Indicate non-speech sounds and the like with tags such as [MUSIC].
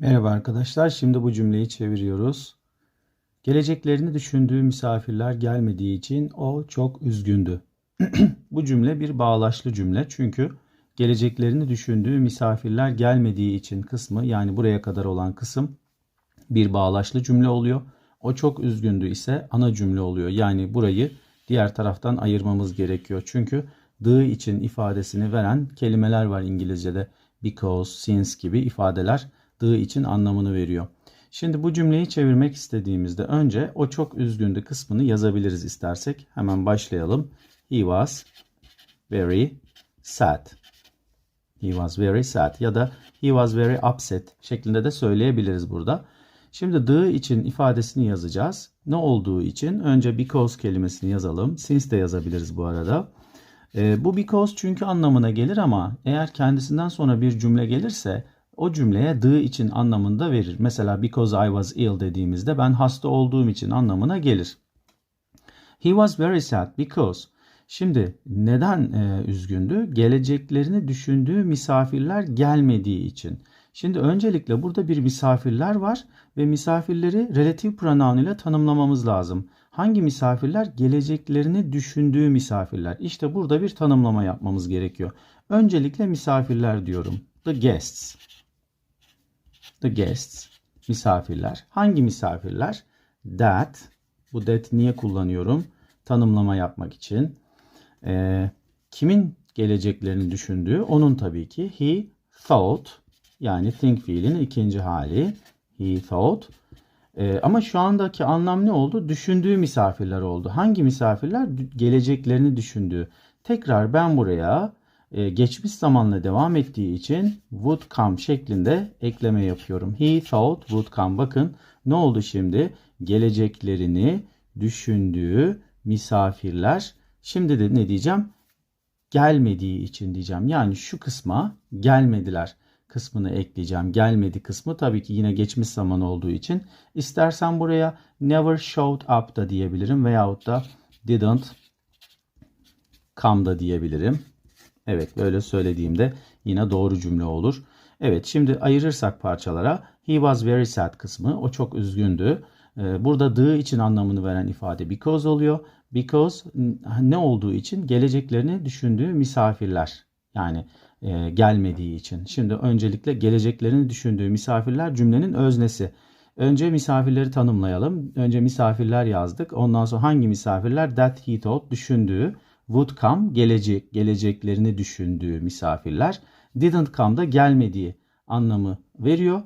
Merhaba arkadaşlar. Şimdi bu cümleyi çeviriyoruz. Geleceklerini düşündüğü misafirler gelmediği için o çok üzgündü. [CLEARS THROAT] bu cümle bir bağlaçlı cümle çünkü geleceklerini düşündüğü misafirler gelmediği için kısmı yani buraya kadar olan kısım bir bağlaçlı cümle oluyor. O çok üzgündü ise ana cümle oluyor. Yani burayı diğer taraftan ayırmamız gerekiyor. Çünkü dığı için ifadesini veren kelimeler var İngilizce'de. Because, since gibi ifadeler dığı için anlamını veriyor. Şimdi bu cümleyi çevirmek istediğimizde önce o çok üzgündü kısmını yazabiliriz istersek. Hemen başlayalım. He was very sad. He was very sad ya da he was very upset şeklinde de söyleyebiliriz burada. Şimdi dığı için ifadesini yazacağız. Ne olduğu için önce because kelimesini yazalım. Since de yazabiliriz bu arada. E, bu because çünkü anlamına gelir ama eğer kendisinden sonra bir cümle gelirse o cümleye dığı için anlamında verir. Mesela because I was ill dediğimizde ben hasta olduğum için anlamına gelir. He was very sad because Şimdi neden e, üzgündü? Geleceklerini düşündüğü misafirler gelmediği için. Şimdi öncelikle burada bir misafirler var ve misafirleri relatif pronoun ile tanımlamamız lazım. Hangi misafirler? Geleceklerini düşündüğü misafirler. İşte burada bir tanımlama yapmamız gerekiyor. Öncelikle misafirler diyorum. The guests. The guests. Misafirler. Hangi misafirler? That. Bu that niye kullanıyorum? Tanımlama yapmak için. Ee, kimin geleceklerini düşündüğü? Onun tabii ki. He thought. Yani think fiilin ikinci hali. He thought. Ee, ama şu andaki anlam ne oldu? Düşündüğü misafirler oldu. Hangi misafirler? Geleceklerini düşündüğü. Tekrar ben buraya e, geçmiş zamanla devam ettiği için would come şeklinde ekleme yapıyorum. He thought would come. Bakın ne oldu şimdi? Geleceklerini düşündüğü misafirler. Şimdi de ne diyeceğim? Gelmediği için diyeceğim. Yani şu kısma gelmediler kısmını ekleyeceğim. Gelmedi kısmı tabii ki yine geçmiş zaman olduğu için. İstersen buraya never showed up da diyebilirim veyahut da didn't come da diyebilirim. Evet böyle söylediğimde yine doğru cümle olur. Evet şimdi ayırırsak parçalara he was very sad kısmı o çok üzgündü. Ee, burada dığı için anlamını veren ifade because oluyor. Because ne olduğu için geleceklerini düşündüğü misafirler. Yani e, gelmediği için. Şimdi öncelikle geleceklerini düşündüğü misafirler cümlenin öznesi. Önce misafirleri tanımlayalım. Önce misafirler yazdık. Ondan sonra hangi misafirler? That he thought düşündüğü. Would come gelecek, geleceklerini düşündüğü misafirler. Didn't come da gelmediği anlamı veriyor.